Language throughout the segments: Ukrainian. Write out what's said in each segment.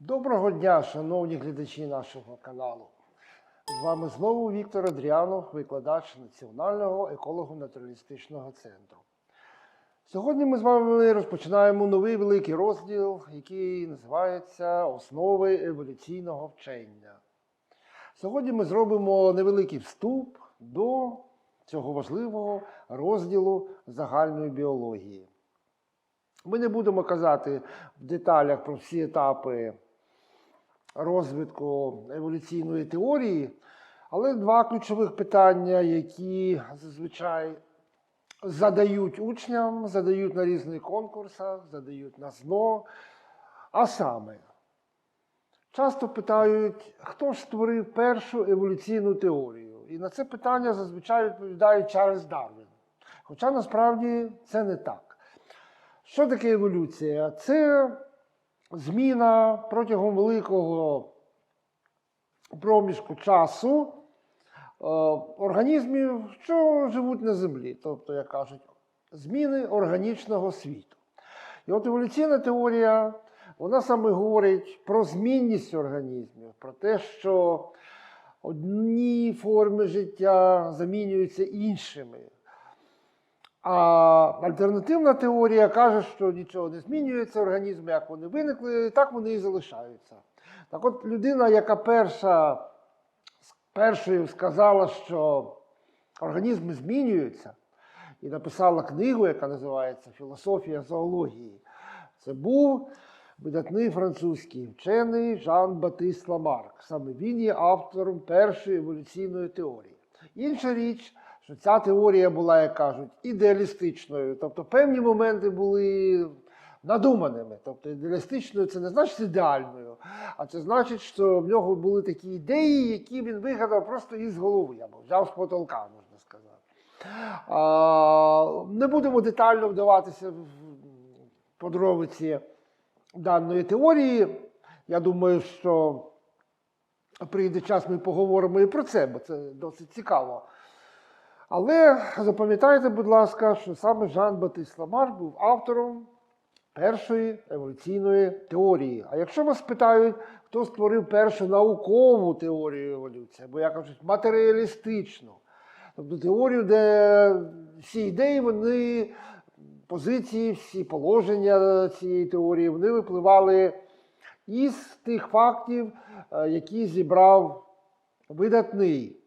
Доброго дня, шановні глядачі нашого каналу. З вами знову Віктор Адріанов, викладач Національного еколого-натуралістичного центру. Сьогодні ми з вами розпочинаємо новий великий розділ, який називається Основи еволюційного вчення. Сьогодні ми зробимо невеликий вступ до цього важливого розділу загальної біології. Ми не будемо казати в деталях про всі етапи розвитку еволюційної теорії, але два ключових питання, які зазвичай задають учням, задають на різних конкурсах, задають на ЗНО. А саме, часто питають, хто ж створив першу еволюційну теорію? І на це питання зазвичай відповідає Чарльз Дарвін. Хоча насправді це не так. Що таке еволюція? Це зміна протягом великого проміжку часу е, організмів, що живуть на землі, тобто, як кажуть, зміни органічного світу. І от еволюційна теорія, вона саме говорить про змінність організмів, про те, що одні форми життя замінюються іншими. А альтернативна теорія каже, що нічого не змінюється, організми, як вони виникли, так вони і залишаються. Так от людина, яка перша, першою сказала, що організми змінюються, і написала книгу, яка називається Філософія зоології, це був видатний французький вчений Жан Батист Ламарк. Саме він є автором першої еволюційної теорії. Інша річ, що ця теорія була, як кажуть, ідеалістичною. Тобто певні моменти були надуманими. Тобто ідеалістичною це не значить ідеальною, а це значить, що в нього були такі ідеї, які він вигадав просто із голови, або взяв з потолка, можна сказати. А, не будемо детально вдаватися в подробиці даної теорії. Я думаю, що прийде час, ми поговоримо і про це, бо це досить цікаво. Але запам'ятайте, будь ласка, що саме Жан Батист Ламар був автором першої еволюційної теорії. А якщо вас питають, хто створив першу наукову теорію еволюції, або як кажуть, матеріалістичну, тобто теорію, де всі ідеї, вони, позиції, всі положення цієї теорії, вони випливали із тих фактів, е, які зібрав видатний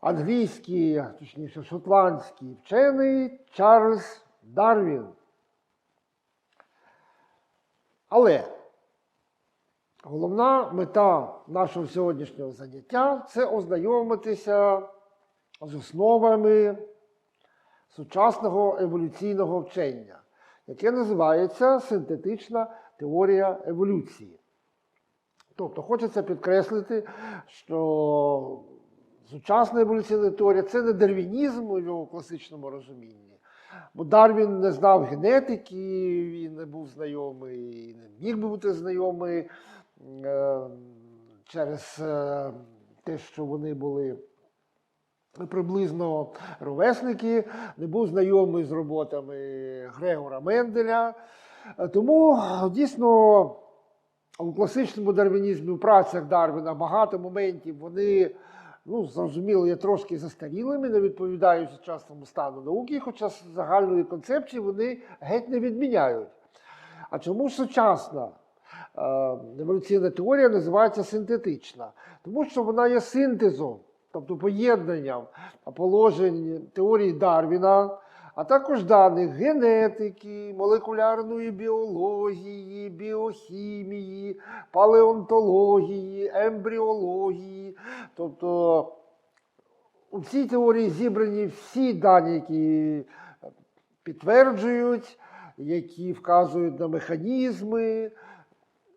англійський, точніше, шотландський вчений Чарльз Дарвін. Але головна мета нашого сьогоднішнього заняття це ознайомитися з основами сучасного еволюційного вчення, яке називається синтетична теорія еволюції. Тобто, хочеться підкреслити, що сучасна еволюційна теорія це не дарвінізм у його класичному розумінні. Бо Дарвін не знав генетики, він не був знайомий, не міг би бути знайомий е, через е, те, що вони були приблизно ровесники, не був знайомий з роботами Грегора Менделя. Тому дійсно у класичному дарвінізмі, у працях Дарвіна багато моментів вони ну, зрозуміло, є трошки застарілими, не відповідають сучасному стану науки, хоча загальної концепції вони геть не відміняють. А чому сучасна е, еволюційна теорія називається синтетична? Тому що вона є синтезом, тобто поєднанням положень теорії Дарвіна, а також даних генетики, молекулярної біології, біохімії, палеонтології, ембріології. Тобто у цій теорії зібрані всі дані, які підтверджують, які вказують на механізми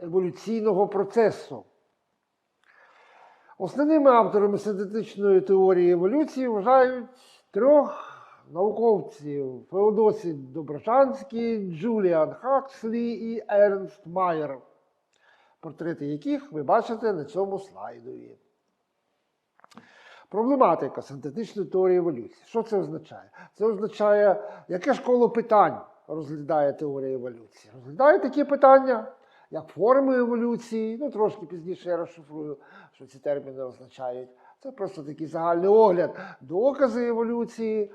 еволюційного процесу. Основними авторами синтетичної теорії еволюції вважають трьох науковців Феодосій Доброшанський, Джуліан Хакслі і Ернст Майер, портрети яких ви бачите на цьому слайдові. Проблематика синтетичної теорії еволюції. Що це означає? Це означає, яке ж коло питань розглядає теорія еволюції. Розглядає такі питання, як форми еволюції. Ну, трошки пізніше я розшифрую, що ці терміни означають. Це просто такий загальний огляд, докази еволюції.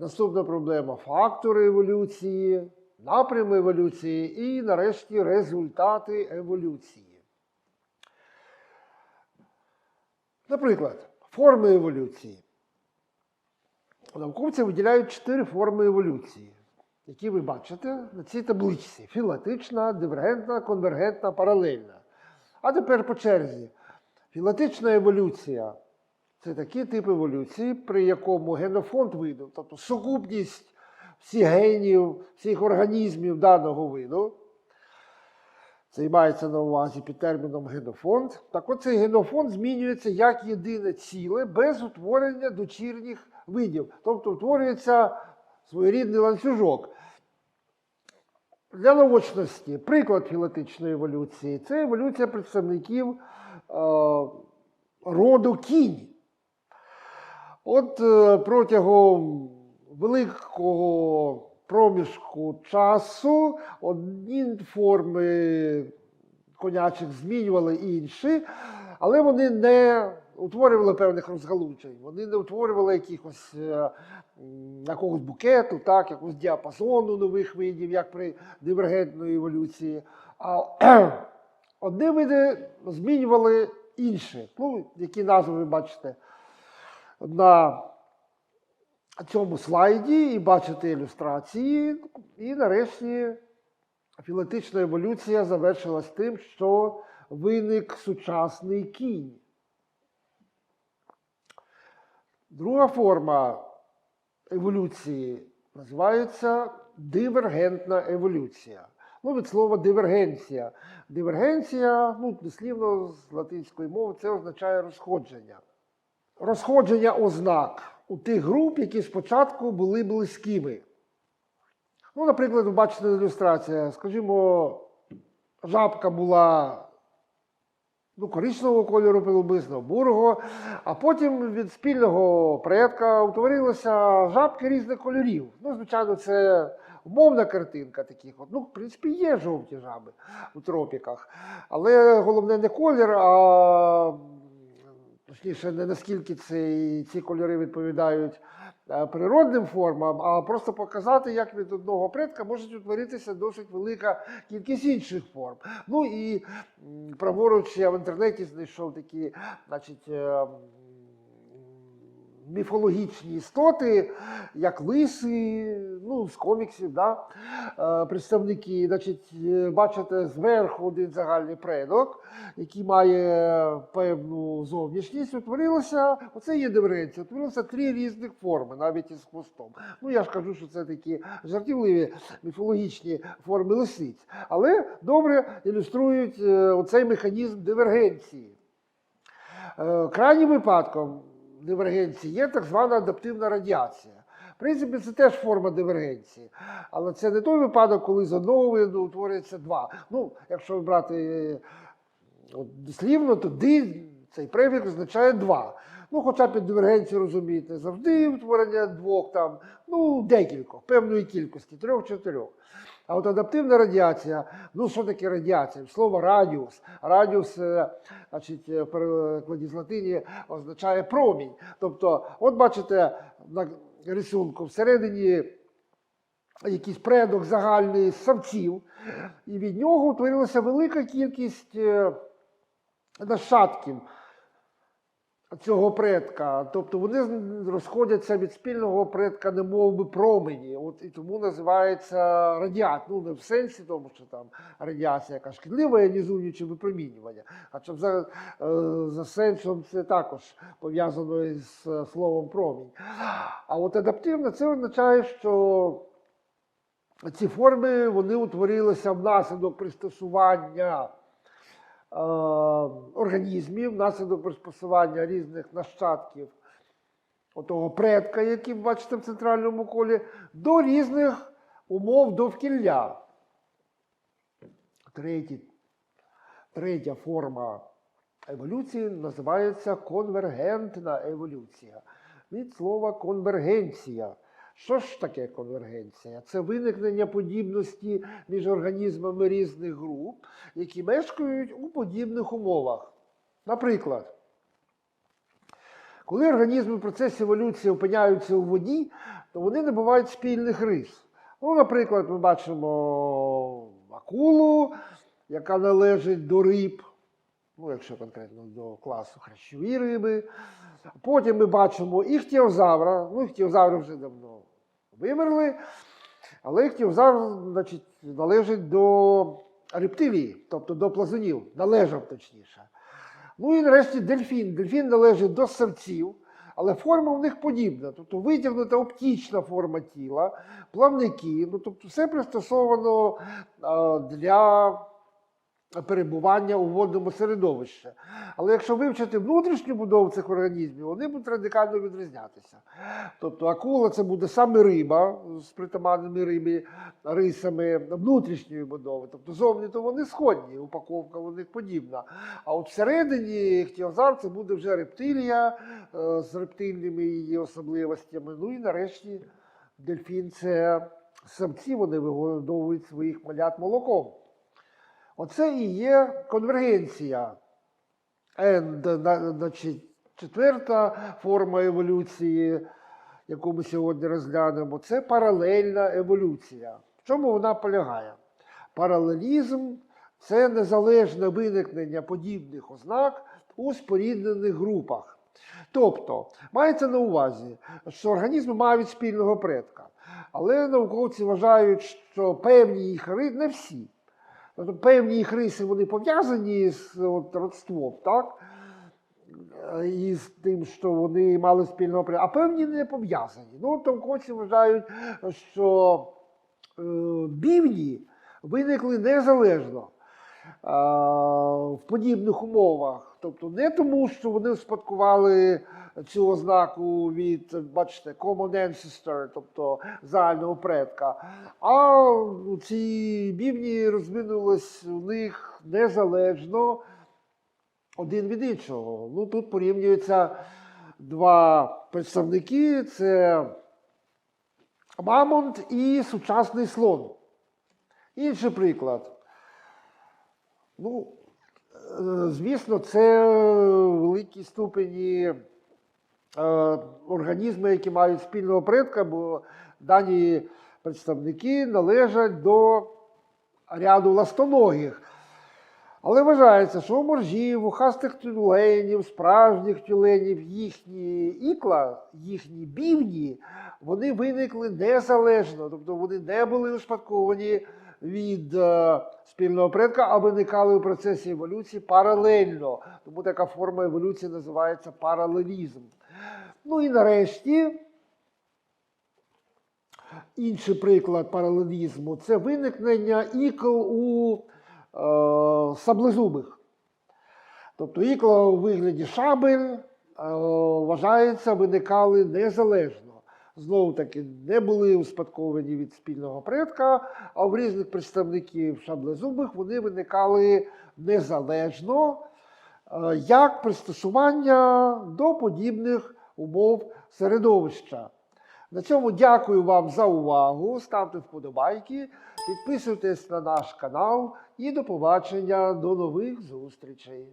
Наступна проблема фактори еволюції, напрями еволюції і, нарешті, результати еволюції. Наприклад, форми еволюції. Науковці виділяють чотири форми еволюції, які ви бачите на цій табличці: філатична, дивергентна, конвергентна, паралельна. А тепер по черзі. Філатична еволюція це такий тип еволюції, при якому генофонд виду, тобто сукупність всіх генів, всіх організмів даного виду, це мається на увазі під терміном генофонд. Так от цей генофонд змінюється як єдине ціле без утворення дочірніх видів. Тобто утворюється своєрідний ланцюжок. Для наочності приклад філатичної еволюції це еволюція представників е, роду кінь. От е, протягом великого проміжку часу одні форми конячих змінювали інші, але вони не утворювали певних розгалучень, вони не утворювали якихось е, якогось букету, так, якогось діапазону нових видів, як при дивергентної еволюції. А одні види змінювали інші. Ну, які назви ви бачите на цьому слайді, і бачите ілюстрації. І нарешті філетична еволюція завершилась тим, що виник сучасний кінь. Друга форма еволюції називається дивергентна еволюція. Ну, від слова дивергенція. Дивергенція, ну, дослівно з латинської мови, це означає розходження. Розходження ознак у тих груп, які спочатку були близькими. Ну, наприклад, ви бачите ілюстрація, скажімо, жабка була ну, коричневого кольору приблизно, бурого, а потім від спільного предка утворилися жабки різних кольорів. Ну, звичайно, це умовна картинка таких. Ну, в принципі, є жовті жаби у тропіках. Але головне не колір, а точніше, не наскільки ці, ці кольори відповідають е, природним формам, а просто показати, як від одного предка може утворитися досить велика кількість інших форм. Ну і праворуч я в інтернеті знайшов такі, значить. Міфологічні істоти, як лиси, ну, з коміксів, да? е, представники. Значить, е, бачите, зверху один загальний предок, який має певну зовнішність, утворилося, оце є диференція, утворилося три різних форми, навіть із хвостом. Ну, я ж кажу, що це такі жартівливі міфологічні форми лисиць, але добре ілюструють е, оцей механізм дивергенції. Крайнім випадком дивергенції є так звана адаптивна радіація. В принципі, це теж форма дивергенції. Але це не той випадок, коли з одного виду утворюється два. Ну, якщо брати е, от, дослівно, то ди цей префікс означає два. Ну, хоча під дивергенцією розумієте, завжди утворення двох там, ну, декількох, певної кількості, трьох-чотирьох. А от адаптивна радіація, ну що таке радіація? Слово радіус. Радіус, е, значить, е, в перекладі з латині означає промінь. Тобто, от бачите на рисунку всередині якийсь предок загальний самців, і від нього утворилася велика кількість е, нащадків цього предка. Тобто вони розходяться від спільного предка, немов би промені. От і тому називається радіат. Ну, не в сенсі тому, що там радіація яка шкідлива, іонізуюче випромінювання. А щоб за, е, за сенсом це також пов'язано із е, словом промінь. А от адаптивне це означає, що ці форми вони утворилися внаслідок пристосування організмів, внаслідок пристосування різних нащадків отого предка, який ви бачите в центральному колі, до різних умов довкілля. Третій, третя форма еволюції називається конвергентна еволюція. Від слова конвергенція, Що ж таке конвергенція? Це виникнення подібності між організмами різних груп, які мешкають у подібних умовах. Наприклад, коли організми в процесі еволюції опиняються у воді, то вони набувають спільних рис. Ну, наприклад, ми бачимо акулу, яка належить до риб, ну, якщо конкретно до класу хрящові риби. Потім ми бачимо іхтіозавра. Ну, іхтіозаври вже давно вимерли, але іхтіозавр значить, належить до рептилії, тобто до плазунів, належав точніше. Ну і нарешті дельфін. Дельфін належить до савців, але форма в них подібна. Тобто витягнута оптічна форма тіла, плавники, ну тобто все пристосовано для перебування у водному середовищі. Але якщо вивчити внутрішню будову цих організмів, вони будуть радикально відрізнятися. Тобто акула це буде саме риба з притаманними рибі рисами внутрішньої будови. Тобто зовні то вони сходні, упаковка у них подібна. А от всередині іхтіозавр це буде вже рептилія е, з рептильними її особливостями. Ну і нарешті дельфін це самці, вони вигодовують своїх малят молоком. Оце і є конвергенція. And, значить, четверта форма еволюції, яку ми сьогодні розглянемо, це паралельна еволюція. В чому вона полягає? Паралелізм це незалежне виникнення подібних ознак у споріднених групах. Тобто, мається на увазі, що організми мають спільного предка. Але науковці вважають, що певні їх риси, не всі, Тобто певні їх риси вони пов'язані з от, родством, так? І з тим, що вони мали спільного предка, а певні не пов'язані. Ну, науковці вважають, що е, бівні виникли незалежно е, в подібних умовах. Тобто не тому, що вони успадкували цю ознаку від, бачите, common ancestor, тобто загального предка, а ці бівні розвинулись у них незалежно один від іншого. Ну, тут порівнюються два представники: це мамонт і сучасний слон. Інший приклад. Ну, е, звісно, це великі ступені організми, які мають спільного предка, бо дані представники належать до ряду ластоногих. Але вважається, що у моржів, у хастих тюленів, справжніх тюленів, їхні ікла, їхні бівні, вони виникли незалежно, тобто вони не були успадковані від е, спільного предка, а виникали у процесі еволюції паралельно. Тому така форма еволюції називається паралелізм. Ну і нарешті. Інший приклад паралелізму це виникнення ікл у е, саблезубих. Тобто ікла у вигляді шабель е, вважається, виникали незалежно. Знову таки, не були успадковані від спільного предка, а в різних представників шаблезубих вони виникали незалежно, е, як пристосування до подібних умов середовища. На цьому дякую вам за увагу. Ставте вподобайки, підписуйтесь на наш канал і до побачення, до нових зустрічей.